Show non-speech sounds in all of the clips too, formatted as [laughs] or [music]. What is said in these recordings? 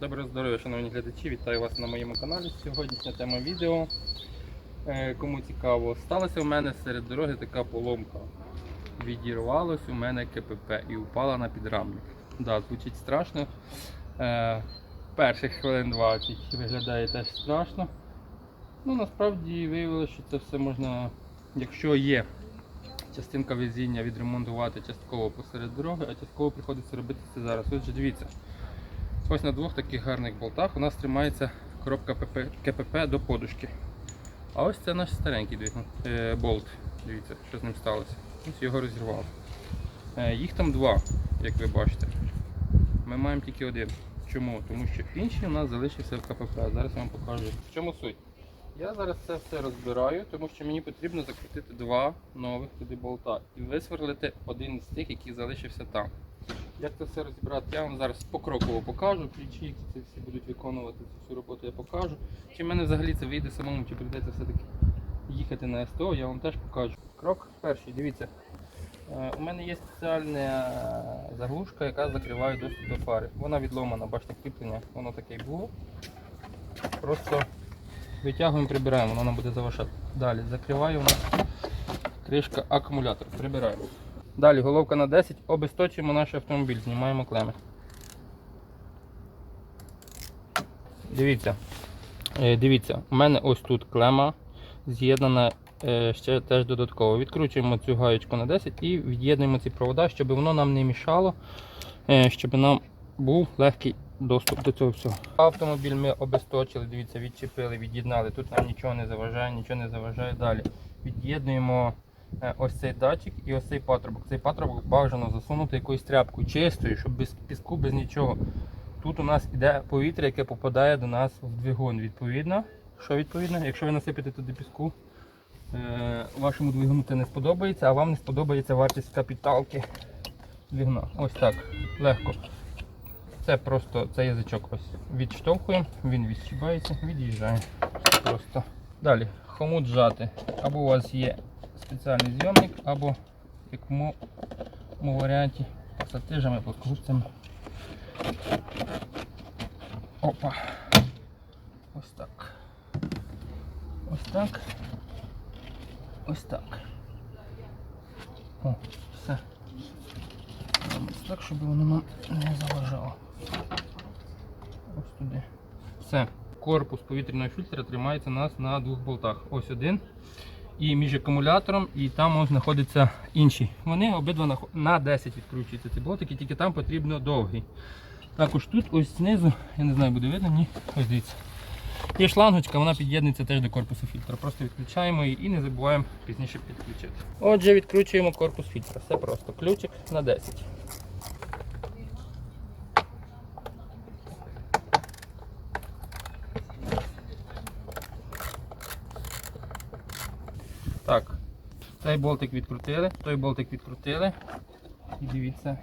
Доброго здоров'я, шановні глядачі, вітаю вас на моєму каналі. Сьогоднішня тема відео. Е, Кому цікаво, сталася у мене серед дороги така поломка. Відірвалось у мене КПП і упала на підрамник. Да, звучить страшно. Е, Перших хвилин 20 виглядає теж страшно. Ну насправді виявилося, що це все можна, якщо є частинка везіння, відремонтувати частково посеред дороги, а частково приходиться робити це зараз. Отже, дивіться. Ось на двох таких гарних болтах у нас тримається коробка КПП до подушки. А ось це наш старенький е, болт. Дивіться, що з ним сталося. Ось його розірвало. Е, їх там два, як ви бачите. Ми маємо тільки один. Чому? Тому що інший у нас залишився в КПП. Зараз я вам покажу. В чому суть? Я зараз це все розбираю, тому що мені потрібно закрутити два нових туди болта і висверлити один із тих, який залишився там. Як це все розібрати, я вам зараз покроково покажу. Ключі, які це всі будуть виконувати цю всю роботу, я покажу. Чи в мене взагалі це вийде самому, чи прийдеться все-таки їхати на СТО, я вам теж покажу. Крок перший, дивіться. Е, У мене є спеціальна е, заглушка, яка закриває доступ до фари. Вона відломана, бачите, кріплення, воно таке й було. Просто витягуємо, прибираємо, воно буде заважати. Далі закриваю у нас кришка акумулятора. Прибираємо. Далі головка на 10, обесточуємо наш автомобіль, знімаємо клеми. Дивіться, Е, дивіться, у мене ось тут клема з'єднана е, ще теж додатково. Відкручуємо цю гаєчку на 10 і від'єднуємо ці провода, щоб воно нам не мішало, е, щоб нам був легкий доступ до цього всього. Автомобіль ми обесточили, дивіться, відчепили, від'єднали. Тут нам нічого не заважає, нічого не заважає далі. Від'єднуємо ось цей датчик і ось цей патрубок. Цей патрубок бажано засунути якоюсь тряпкою чистою, щоб без піску, без нічого. Тут у нас іде повітря, яке попадає до нас в двигун. Відповідно, що відповідно, якщо ви насипите туди піску, е, вашому двигуну це не сподобається, а вам не сподобається вартість капіталки двигуна. Ось так, легко. Це просто цей язичок ось відштовхуємо, він відщібається, від'їжджає. Просто. Далі, хомут зжати. Або у вас є спеціальний зйомник, або в якому варіанті пасатижами, плоскогубцями. Опа. Ось так. Ось так. Ось так. О, все. Робимо так, щоб воно нам не заважало. Ось туди. Все. Корпус повітряного фільтра тримається у нас на двох болтах. Ось один. І між акумулятором, і там ось знаходяться інші. Вони обидва на 10 відкручуються ці болтики, тільки там потрібно довгий. Також тут ось знизу, я не знаю, буде видно, ні. Ось дивіться. Є шлангочка, вона під'єднується теж до корпусу фільтра. Просто відключаємо її і не забуваємо пізніше підключити. Отже, відкручуємо корпус фільтра. Все просто. Ключик на 10. Так, цей болтик відкрутили, той болтик відкрутили. І дивіться.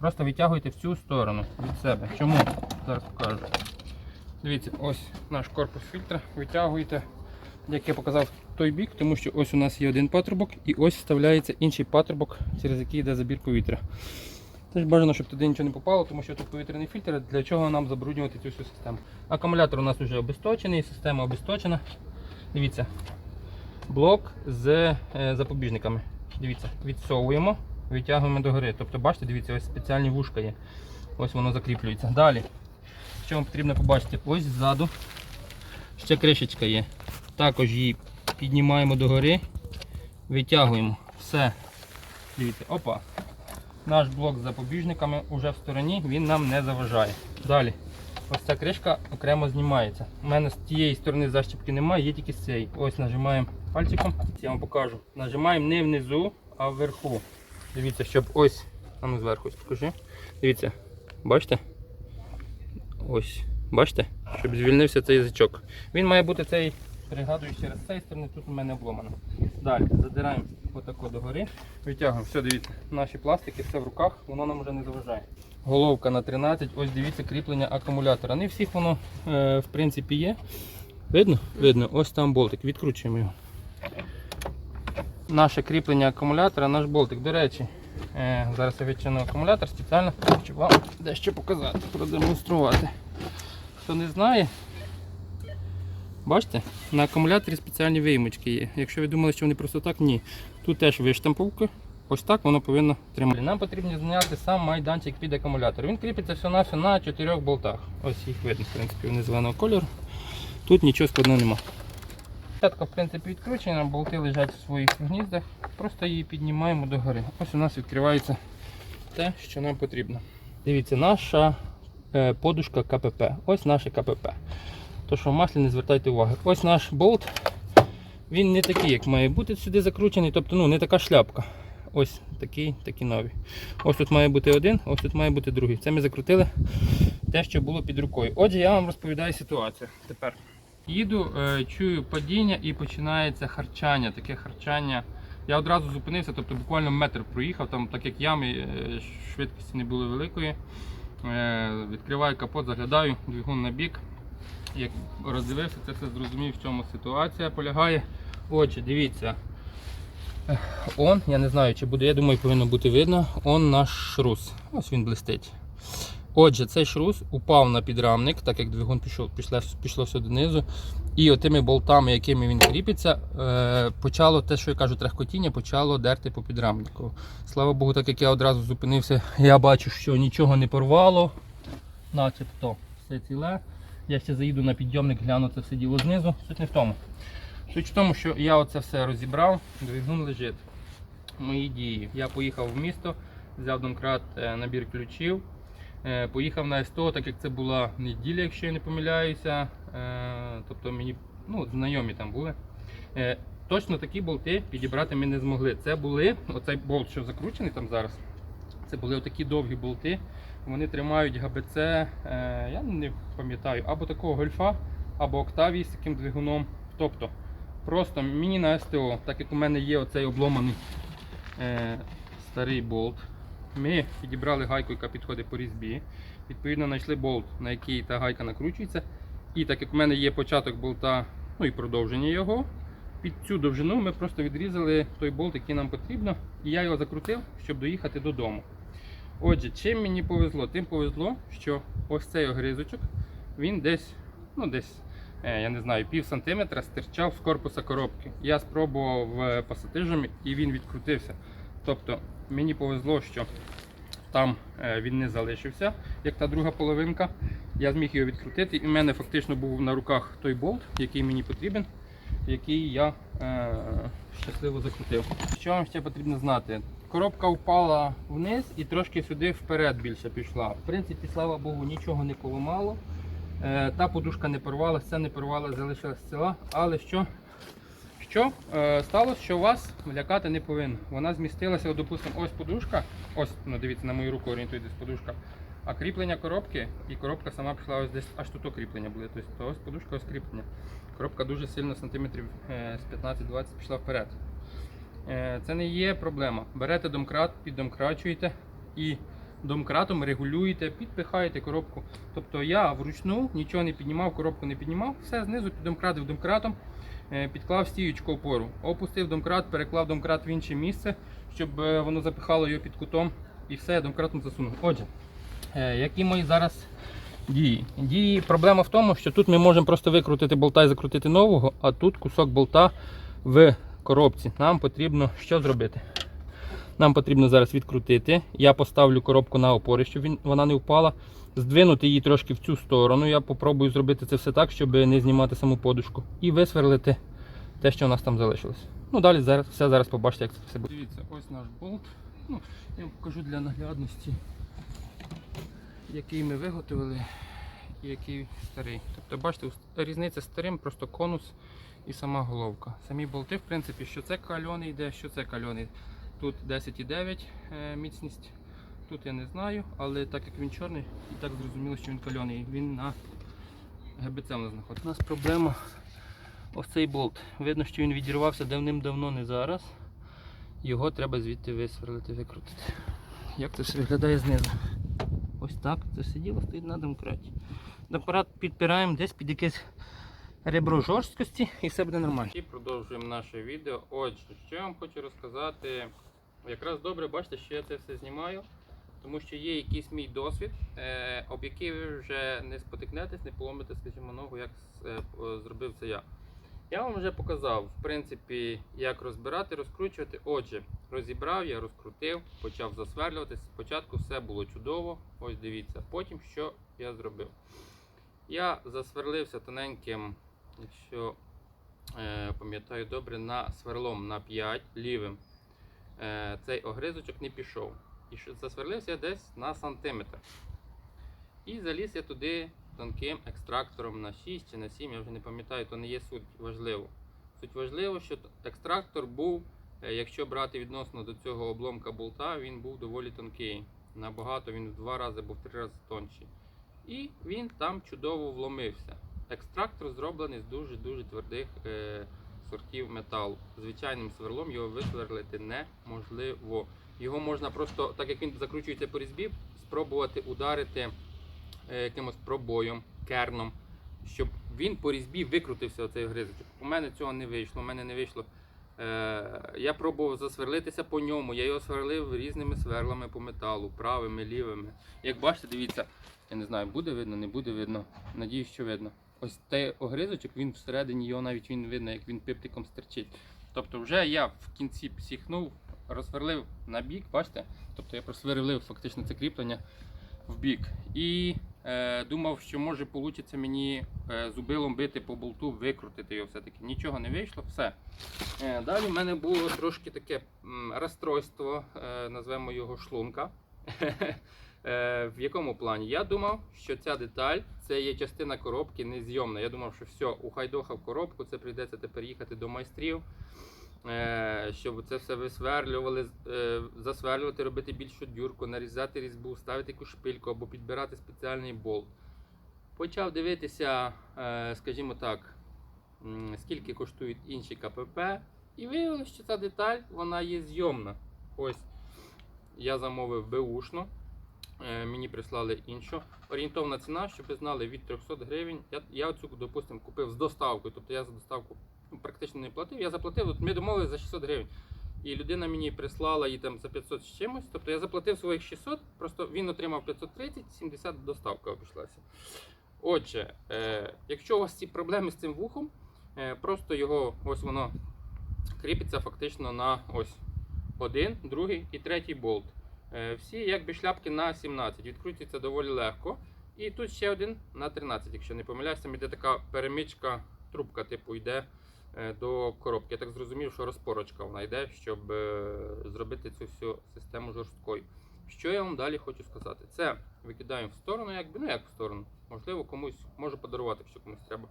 Просто витягуйте в цю сторону від себе. Чому? Зараз покажу. Дивіться, ось наш корпус фільтра. Витягуєте, як я показав, той бік, тому що ось у нас є один патрубок і ось вставляється інший патрубок, через який йде забір повітря. Теж бажано, щоб туди нічого не попало, тому що тут повітряний фільтр, для чого нам забруднювати цю всю систему. Акумулятор у нас вже обесточений, система обесточена. Дивіться, блок з е, запобіжниками. Дивіться, відсовуємо, витягуємо догори. Тобто, бачите, дивіться, ось спеціальні вушка є. Ось воно закріплюється. Далі, що вам потрібно побачити? Ось ззаду ще кришечка є. Також її піднімаємо догори, витягуємо. Все. Дивіться, опа. Наш блок з запобіжниками вже в стороні, він нам не заважає. Далі. Ось ця кришка окремо знімається. У мене з тієї сторони защіпки немає, є тільки з цієї. Ось нажимаємо пальчиком, я вам покажу. Нажимаємо не внизу, а вверху. Дивіться, щоб ось, а ну зверху покажи. Дивіться, бачите? Ось, бачите? Щоб звільнився цей язичок. Він має бути цей, пригадую ще раз з сторони, тут у мене обломано. Далі задираємо отако догори, витягуємо. Все, дивіться, наші пластики, все в руках, воно нам вже не заважає. Головка на 13, ось дивіться кріплення акумулятора. Не всіх воно е, в принципі є. Видно? Видно, ось там болтик. Відкручуємо його. Наше кріплення акумулятора, наш болтик. До речі, е, зараз я відчину акумулятор спеціально, щоб вам дещо показати, продемонструвати. хто не знає, бачите, на акумуляторі спеціальні виймочки є. Якщо ви думали, що вони просто так, ні. Тут теж виштамповка. Ось так воно повинно тримати. Нам потрібно зняти сам майданчик під акумулятор. Він кріпиться все на на чотирьох болтах. Ось їх видно, в принципі, вони зеленого кольору. Тут нічого складного нема. П'ятка, в принципі, відкручена, болти лежать у своїх гніздах. Просто її піднімаємо догори. Ось у нас відкривається те, що нам потрібно. Дивіться, наша е, подушка КПП. Ось наше КПП. То, що в маслі не звертайте уваги. Ось наш болт. Він не такий, як має бути сюди закручений, тобто ну, не така шляпка. Ось такий, такі нові. Ось тут має бути один, ось тут має бути другий. Це ми закрутили те, що було під рукою. Отже, я вам розповідаю ситуацію. Тепер їду, е, чую падіння і починається харчання. Таке харчання. Я одразу зупинився, тобто буквально метр проїхав, там, так як ями, е, швидкості не було великої. Е, Відкриваю капот, заглядаю, двигун на бік. Як роздивився, це все зрозумів, в чому ситуація полягає. Отже, дивіться. Он, я не знаю, чи буде, я думаю, повинно бути видно. Он наш шрус. Ось він блистить. Отже, цей шрус упав на підрамник, так як двигун пішов, пішло, пішло все донизу. І отими болтами, якими він кріпиться, е, почало те, що я кажу, трехкотіння, почало дерти по підрамнику. Слава Богу, так як я одразу зупинився, я бачу, що нічого не порвало, начебто все ціле. Я ще заїду на підйомник, гляну це все діло знизу. Суть не в тому. Суть в тому, що я оце все розібрав, двигун лежить. Мої дії. Я поїхав в місто, взяв домкрат е, набір ключів. Е, Поїхав на СТО, так як це була неділя, якщо я не помиляюся. Е, Тобто мені ну, знайомі там були. Е, Точно такі болти підібрати ми не змогли. Це були, оцей болт, що закручений там зараз, це були отакі довгі болти. Вони тримають ГБЦ, я не пам'ятаю, або такого гольфа, або Октавії з таким двигуном. Тобто, просто мені на СТО, так як у мене є оцей обломаний старий болт, ми підібрали гайку, яка підходить по різьбі. Відповідно, знайшли болт, на який та гайка накручується. І так як в мене є початок болта, ну і продовження його, під цю довжину ми просто відрізали той болт, який нам потрібно, і я його закрутив, щоб доїхати додому. Отже, чим мені повезло? Тим повезло, що ось цей огризочок, він десь, ну десь, е, я не знаю, пів сантиметра стирчав з корпуса коробки. Я спробував е, пасатижем і він відкрутився. Тобто мені повезло, що там е, він не залишився, як та друга половинка. Я зміг його відкрутити, і в мене фактично був на руках той болт, який мені потрібен, який я е, щасливо закрутив. Що вам ще потрібно знати? Коробка впала вниз і трошки сюди вперед більше пішла. В принципі, слава Богу, нічого не поламало. Е, та подушка не порвалася, не порвалася, залишилась ціла. Але що? Що е, сталося, що вас лякати не повинно. Вона змістилася, допустимо, ось подушка. Ось, ну дивіться, на мою руку орієнтуйтесь подушка. А кріплення коробки, і коробка сама пішла ось десь аж тут кріплення буде. Тобто ось подушка, ось кріплення. Коробка дуже сильно сантиметрів е, з 15-20 пішла вперед. Е, Це не є проблема. Берете домкрат, піддомкрачуєте і домкратом регулюєте, підпихаєте коробку. Тобто я вручну нічого не піднімав, коробку не піднімав, все знизу піддомкратив домкратом, підклав стіючку опору, опустив домкрат, переклав домкрат в інше місце, щоб е, воно запихало його під кутом і все, домкратом засунув. Отже, е, які мої зараз дії? Дії проблема в тому, що тут ми можемо просто викрутити болта і закрутити нового, а тут кусок болта в коробці. Нам потрібно що зробити? Нам потрібно зараз відкрутити. Я поставлю коробку на опори, щоб вона не впала. Здвинути її трошки в цю сторону. Я попробую зробити це все так, щоб не знімати саму подушку. І висверлити те, що у нас там залишилось. Ну далі зараз все зараз побачите, як це все буде. Дивіться, ось наш болт. Ну, я вам покажу для наглядності, який ми виготовили і який старий. Тобто, бачите, різниця старим, просто конус і сама головка. Самі болти, в принципі, що це кальоний йде, що це кальоний. Тут 10,9 е, міцність. Тут я не знаю, але так як він чорний, і так зрозуміло, що він кальоний. Він на ГБЦ у знаходиться. У нас проблема ось цей болт. Видно, що він відірвався давним-давно, не зараз. Його треба звідти висверлити, викрутити. Як це все виглядає знизу? Ось так це все діло стоїть на домкраті. Апарат підпираємо десь під якесь ребро жорсткості і все буде нормально. І продовжуємо наше відео. Отже, що я вам хочу розказати. Якраз добре, бачите, що я це все знімаю. Тому що є якийсь мій досвід, е, об який ви вже не спотикнетесь, не поломите, скажімо, ногу, як е, зробив це я. Я вам вже показав, в принципі, як розбирати, розкручувати. Отже, розібрав я, розкрутив, почав засверлювати. Спочатку все було чудово. Ось дивіться. Потім що я зробив? Я засверлився тоненьким, якщо е, пам'ятаю добре, на сверлом на 5 лівим. Е, цей огризочок не пішов. І засверлився десь на сантиметр. І заліз я туди тонким екстрактором на 6 чи на 7, я вже не пам'ятаю, то не є суть важливо. Суть важливо, що екстрактор був, е, якщо брати відносно до цього обломка болта, він був доволі тонкий. Набагато він в два рази або в три рази тонший. І він там чудово вломився. Екстрактор зроблений з дуже-дуже твердих е, сортів металу. Звичайним сверлом його висверлити неможливо. Його можна просто, так як він закручується по різьбі, спробувати ударити е, якимось пробоєм, керном, щоб він по різьбі викрутився оцей гризочок. У мене цього не вийшло. У мене не вийшло. Е, я пробував засверлитися по ньому. Я його сверлив різними сверлами по металу, правими, лівими. Як бачите, дивіться, я не знаю, буде видно, не буде видно. Надіюсь, що видно. Ось цей огризочок, він всередині його навіть він видно, як він пиптиком стерчить. Тобто вже я в кінці психнув, розсверлив на бік, бачите? Тобто я просверлив фактично це кріплення в бік. І е, думав, що може вийде мені е, зубилом бити по болту, викрутити його все-таки. Нічого не вийшло, все. Е, далі в мене було трошки таке м, розстройство, е, назвемо його шлунка. [laughs] Е, В якому плані? Я думав, що ця деталь це є частина коробки незйомна. Я думав, що все, ухайдохав коробку, це прийдеться тепер їхати до майстрів, е, щоб це все висверлювали, е, засверлювати, робити більшу дюрку, нарізати різьбу, ставити якусь шпильку або підбирати спеціальний болт. Почав дивитися, скажімо так, скільки коштують інші КПП, і виявилося, що ця деталь вона є зйомна. Ось я замовив беушну. Е, Мені прислали іншу. Орієнтовна ціна, щоб ви знали, від 300 гривень. Я, я цю, допустимо, купив з доставкою. Тобто я за доставку ну, практично не платив. Я заплатив, от ми домовилися за 600 гривень. І людина мені прислала її там за 500 з чимось. Тобто я заплатив своїх 600, просто він отримав 530, 70 доставка обійшлася. Отже, е, якщо у вас ці проблеми з цим вухом, е, просто його ось воно кріпиться фактично на ось один, другий і третій болт. Е, Всі якби шляпки на 17. Відкрутиться доволі легко. І тут ще один на 13, якщо не помиляюся, там йде така перемичка, трубка, типу, йде е, до коробки. Я так зрозумів, що розпорочка вона йде, щоб е, зробити цю всю систему жорсткою. Що я вам далі хочу сказати? Це викидаємо в сторону, якби, ну як в сторону. Можливо, комусь можу подарувати, якщо комусь треба.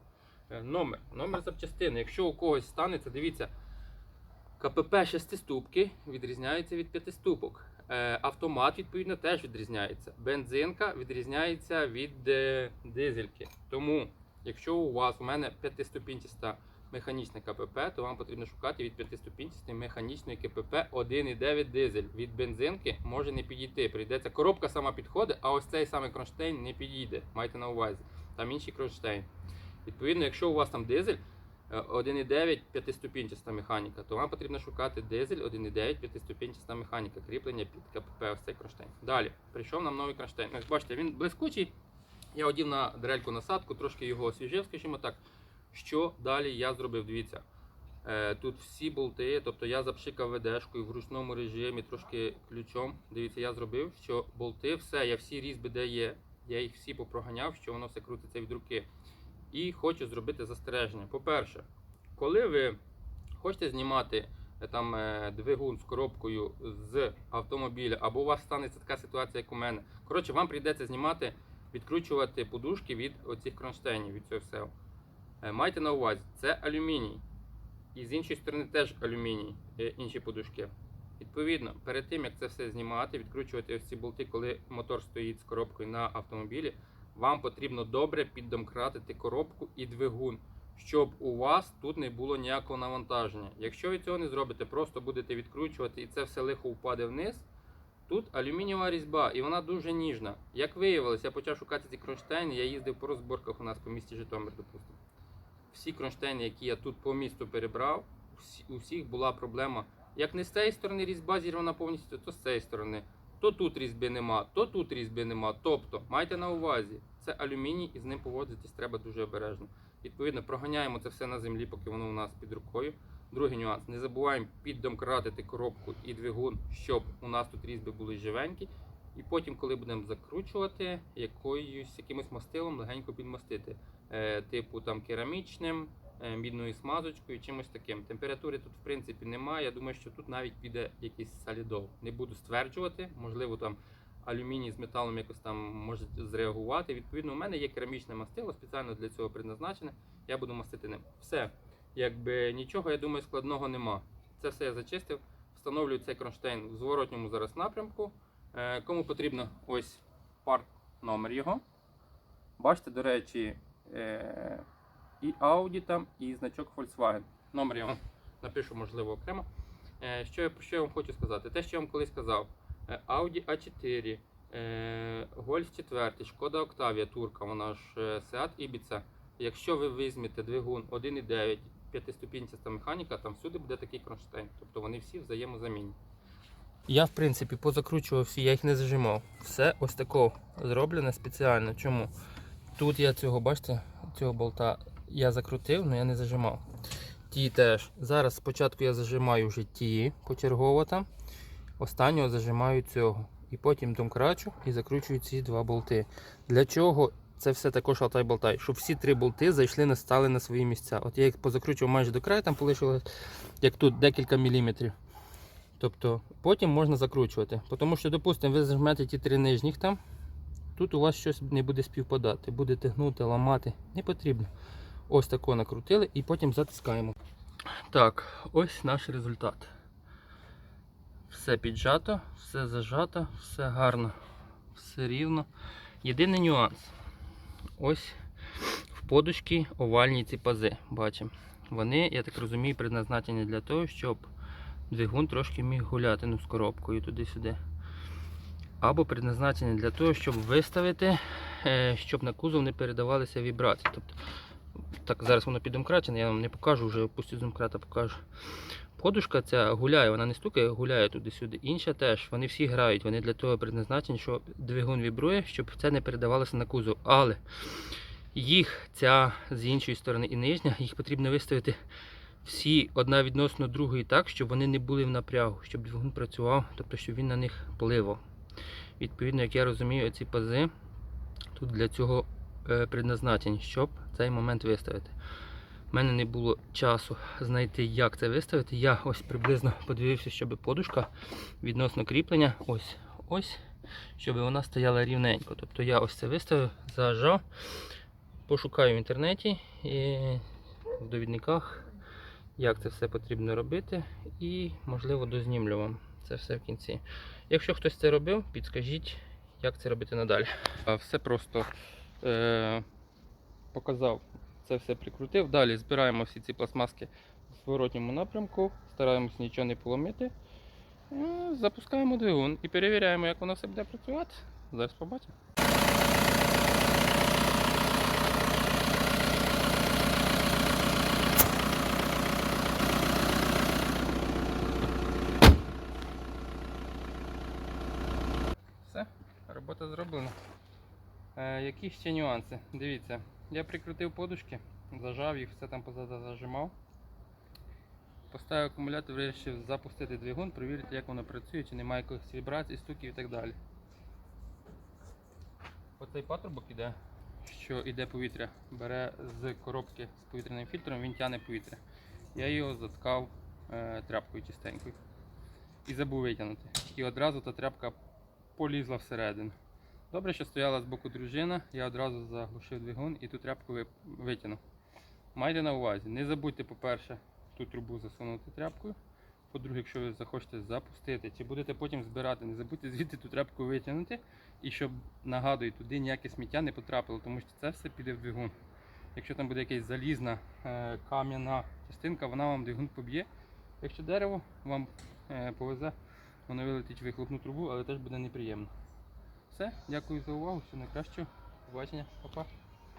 Номер. Номер запчастини. Якщо у когось станеться, дивіться. КПП шестиступки відрізняється від п'ятиступок. Е, Автомат, відповідно, теж відрізняється. Бензинка відрізняється від е, дизельки. Тому, якщо у вас у мене п'ятиступінчаста механічна КПП, то вам потрібно шукати від п'ятиступінчастої механічної КПП 1,9 дизель. Від бензинки може не підійти. Прийдеться коробка сама підходить, а ось цей саме кронштейн не підійде. Майте на увазі. Там інший кронштейн. Відповідно, якщо у вас там дизель, е, 1,9 п'ятиступінчаста механіка, то вам потрібно шукати дизель 1,9 п'ятиступінчаста механіка, кріплення під КПП ось цей кронштейн. Далі прийшов нам новий кронштейн. Ось бачите, він блискучий. Я одів на дрельку насадку, трошки його освіжив, скажімо так. Що далі я зробив? Дивіться. Е, Тут всі болти, тобто я запшикав ведешкою в ручному режимі, трошки ключом. Дивіться, я зробив, що болти, все, я всі різьби, де є, я їх всі попроганяв, що воно все крутиться від руки. І хочу зробити застереження. По-перше, коли ви хочете знімати е, там е, двигун з коробкою з автомобіля, або у вас станеться така ситуація, як у мене. Коротше, вам прийдеться знімати, відкручувати подушки від оцих кронштейнів, від цього всього. Е, Майте на увазі, це алюміній. І з іншої сторони теж алюміній, інші подушки. Відповідно, перед тим як це все знімати, відкручувати ось ці болти, коли мотор стоїть з коробкою на автомобілі, вам потрібно добре піддомкратити коробку і двигун, щоб у вас тут не було ніякого навантаження. Якщо ви цього не зробите, просто будете відкручувати і це все лихо впаде вниз. Тут алюмінієва різьба, і вона дуже ніжна. Як виявилось, я почав шукати ці кронштейни, я їздив по розборках у нас по місті Житомир, допустимо. Всі кронштейни, які я тут по місту перебрав, у всіх була проблема. Як не з цієї сторони різьба зірвана повністю, то з цієї сторони. То тут різьби нема, то тут різьби нема. Тобто, майте на увазі, це алюміній і з ним поводитись треба дуже обережно. Відповідно, проганяємо це все на землі, поки воно у нас під рукою. Другий нюанс: не забуваємо піддомкратити коробку і двигун, щоб у нас тут різьби були живенькі. І потім, коли будемо закручувати, якоюсь якимось мастилом легенько підмастити, е, типу там керамічним, мідною смазочкою, чимось таким. Температури тут в принципі немає. Я думаю, що тут навіть піде якийсь солідол. Не буду стверджувати, можливо, там алюміній з металом якось там може зреагувати. Відповідно, у мене є керамічне мастило, спеціально для цього предназначене. Я буду мастити ним. Все, якби нічого, я думаю, складного нема. Це все я зачистив. Встановлюю цей кронштейн в зворотньому зараз напрямку. Е, Кому потрібно ось парт номер його. Бачите, до речі, е, і Audi там, і значок Volkswagen. Номер я вам напишу, можливо, окремо. Е, Що я, що я вам хочу сказати? Те, що я вам колись казав, е, Audi A4, е, Golf 4, Шкода Octavia турка, вона ж Seat Ibiza. Якщо ви візьмете двигун 1.9, п'ятиступінчаста механіка, там всюди буде такий кронштейн. Тобто вони всі взаємозамінні. Я, в принципі, позакручував всі, я їх не зажимав. Все ось тако зроблене спеціально. Чому? Тут я цього, бачите, цього болта я закрутив, але я не зажимав. Ті теж. Зараз спочатку я зажимаю вже ті почергово там. Останнього зажимаю цього. І потім домкрачу і закручую ці два болти. Для чого це все також алтай-болтай? Щоб всі три болти зайшли на стали на свої місця. От я їх позакручував майже до краю, там полишилось, як тут, декілька міліметрів. Тобто потім можна закручувати. Тому що, допустимо, ви зажмете ті три нижніх там, тут у вас щось не буде співпадати. Будете гнути, ламати. Не потрібно. Ось тако накрутили і потім затискаємо. Так, ось наш результат. Все піджато, все зажато, все гарно, все рівно. Єдиний нюанс. Ось в подушки овальні ці пази. Бачимо. Вони, я так розумію, предназначені для того, щоб двигун трошки міг гуляти ну, з коробкою туди-сюди. Або предназначені для того, щоб виставити, е, щоб на кузов не передавалися вібрації. Тобто, так, зараз воно піддомкрачене, я вам не покажу, вже пустю домкрата покажу. Подушка ця гуляє, вона не стукає, гуляє туди-сюди. Інша теж, вони всі грають, вони для того предназначені, що двигун вібрує, щоб це не передавалося на кузов. Але їх ця з іншої сторони і нижня, їх потрібно виставити всі одна відносно другої так, щоб вони не були в напрягу, щоб двигун працював, тобто щоб він на них пливав. Відповідно, як я розумію, ці пази тут для цього предназначені, щоб цей момент виставити. У мене не було часу знайти, як це виставити. Я ось приблизно подивився, щоб подушка відносно кріплення, ось, ось, щоб вона стояла рівненько. Тобто я ось це виставив, зажав, пошукаю в інтернеті і в довідниках, як це все потрібно робити, і, можливо, дознімлю вам це все в кінці. Якщо хтось це робив, підскажіть, як це робити надалі. Все просто е- показав, це все прикрутив. Далі збираємо всі ці пластмаски в зворотньому напрямку, стараємось нічого не поломити. Е, Запускаємо двигун і перевіряємо, як воно все буде працювати. Зараз побачимо. Все, робота зроблена. Е, які ще нюанси? Дивіться, я прикрутив подушки, зажав їх, все там позаду зажимав. Поставив акумулятор, вирішив запустити двигун, перевірити, як воно працює, чи немає якихось вібрацій, стуків і так далі. Оцей патрубок іде, що іде повітря, бере з коробки з повітряним фільтром, він тягне повітря. Я його заткав е, тряпкою чистенькою і забув витягнути. І одразу та тряпка полізла всередину. Добре, що стояла з боку дружина, я одразу заглушив двигун і ту тряпку ви- витягнув. Майте на увазі, не забудьте, по-перше, ту трубу засунути тряпкою. По-друге, якщо ви захочете запустити, чи будете потім збирати, не забудьте звідти ту тряпку витягнути. І щоб нагадую, туди ніяке сміття не потрапило, тому що це все піде в двигун. Якщо там буде якась залізна е, кам'яна частинка, вона вам двигун поб'є. Якщо дерево вам е, повезе, воно вилетить вихлопну трубу, але теж буде неприємно. Все, дякую за увагу, всього найкращого. Побачення, па-па.